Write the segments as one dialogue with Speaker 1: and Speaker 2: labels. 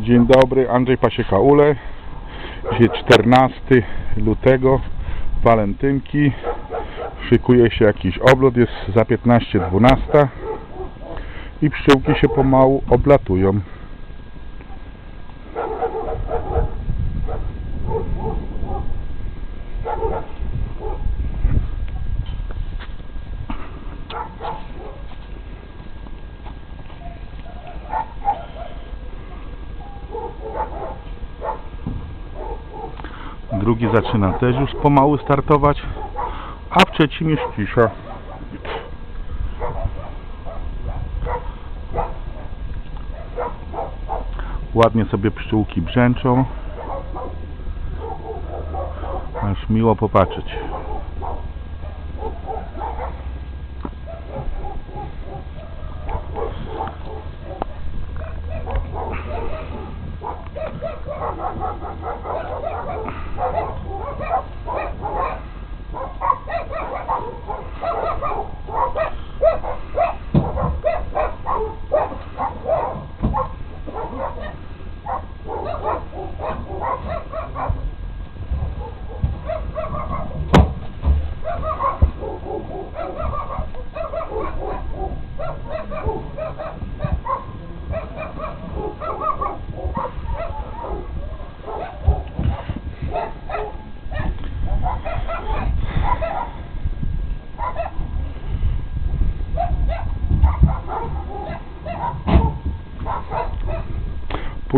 Speaker 1: Dzień dobry, Andrzej Pasieka Ule. Dzisiaj 14 lutego, walentynki. Szykuje się jakiś oblot, jest za 15.12 i pszczółki się pomału oblatują. Drugi zaczyna też już pomału startować, a w trzecim jest cisza. Ładnie sobie pszczółki brzęczą. Aż miło popatrzeć.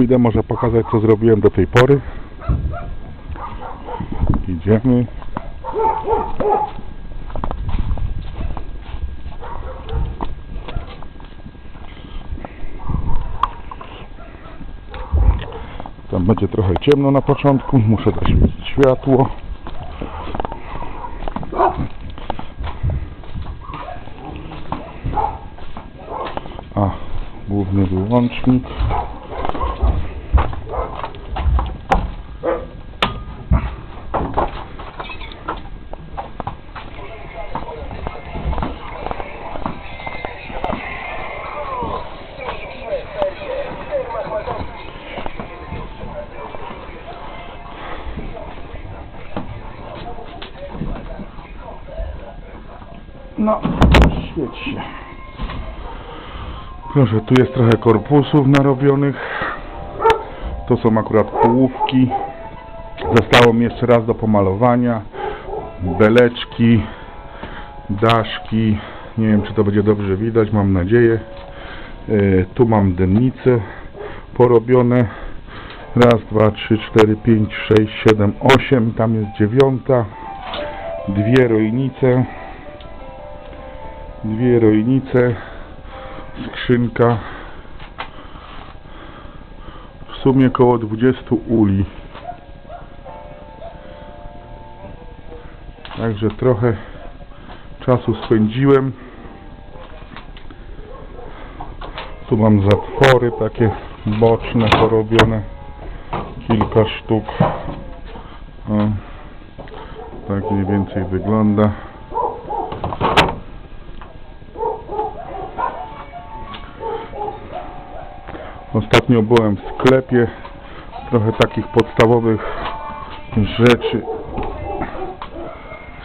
Speaker 1: Pójdę może pokazać co zrobiłem do tej pory. Idziemy. Tam będzie trochę ciemno na początku, muszę zaświecić światło. A, główny wyłącznik. No, świeci się. Proszę, tu jest trochę korpusów narobionych. To są akurat połówki. Zostało mi jeszcze raz do pomalowania. Beleczki, daszki. Nie wiem, czy to będzie dobrze widać, mam nadzieję. E, tu mam dennice porobione. Raz, dwa, trzy, cztery, pięć, sześć, siedem, osiem. Tam jest dziewiąta. Dwie rojnice dwie rojnice, skrzynka, w sumie około 20 uli. Także trochę czasu spędziłem. Tu mam zatwory takie boczne porobione, kilka sztuk. O, tak mniej więcej wygląda. Ostatnio byłem w sklepie. Trochę takich podstawowych rzeczy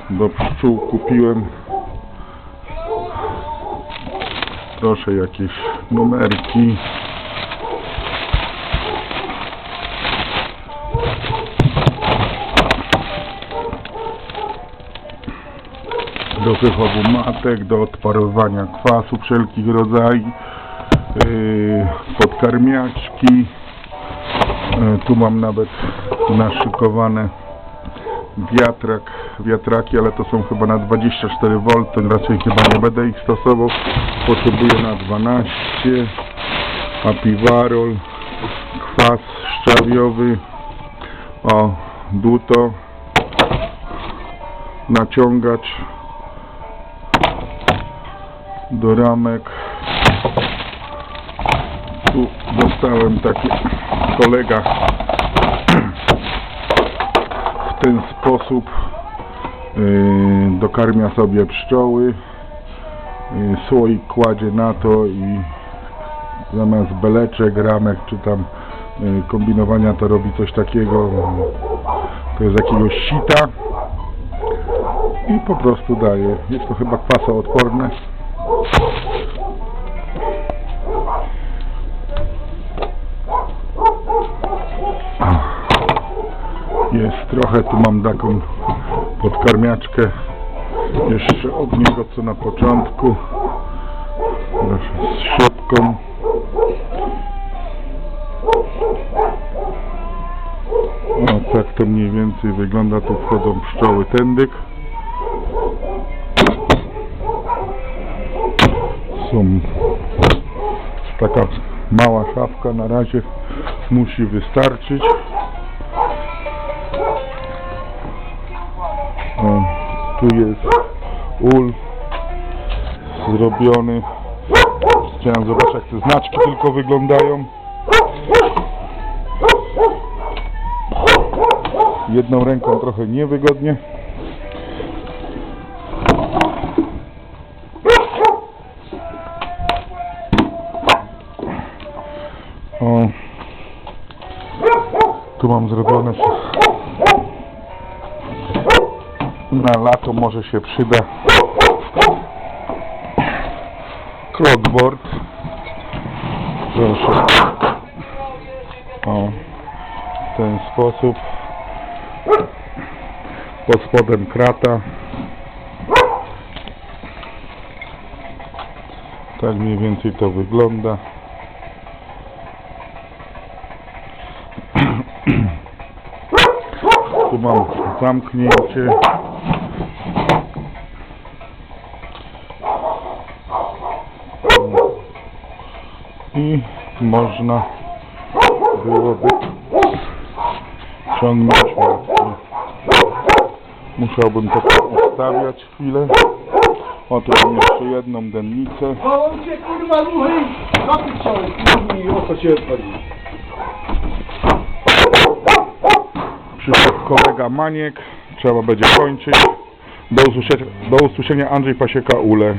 Speaker 1: do pszczół kupiłem. Proszę jakieś numerki. Do wychowu matek, do odparowania kwasu wszelkich rodzajów podkarmiaczki. Yy, tu mam nawet naszykowane wiatrak, wiatraki, ale to są chyba na 24 V, to raczej chyba nie będę ich stosował. Potrzebuję na 12. Apiwarol, kwas szczawiowy, o, duto, naciągacz do ramek dostałem taki kolega w ten sposób yy, dokarmia sobie pszczoły yy, słoik kładzie na to i zamiast beleczek, ramek czy tam y, kombinowania to robi coś takiego. To jest jakiegoś sita i po prostu daje. Jest to chyba kwasoodporne jest trochę tu mam taką podkarmiaczkę jeszcze od niego co na początku. Z środką o tak to mniej więcej wygląda. Tu wchodzą pszczoły tędyk. Są taka mała szafka na razie. Musi wystarczyć o, tu jest ul zrobiony. Chciałem zobaczyć jak te znaczki tylko wyglądają. Jedną ręką trochę niewygodnie. O tu mam zrobione na lato może się przyda. Crockboard proszę. O w ten sposób. Pod spodem krata. Tak mniej więcej to wygląda. Tu mam zamknięcie i można byłoby ciągnąć łapki. Musiałbym to ustawiać chwilę. O, tu mam jeszcze jedną dennicę.
Speaker 2: O, on się kurwa ruchy! Co ty chciałeś? I o co się odpalił?
Speaker 1: Przyszedł kolega Maniek. Trzeba będzie kończyć. Do usłyszenia, do usłyszenia Andrzej Pasieka Ule.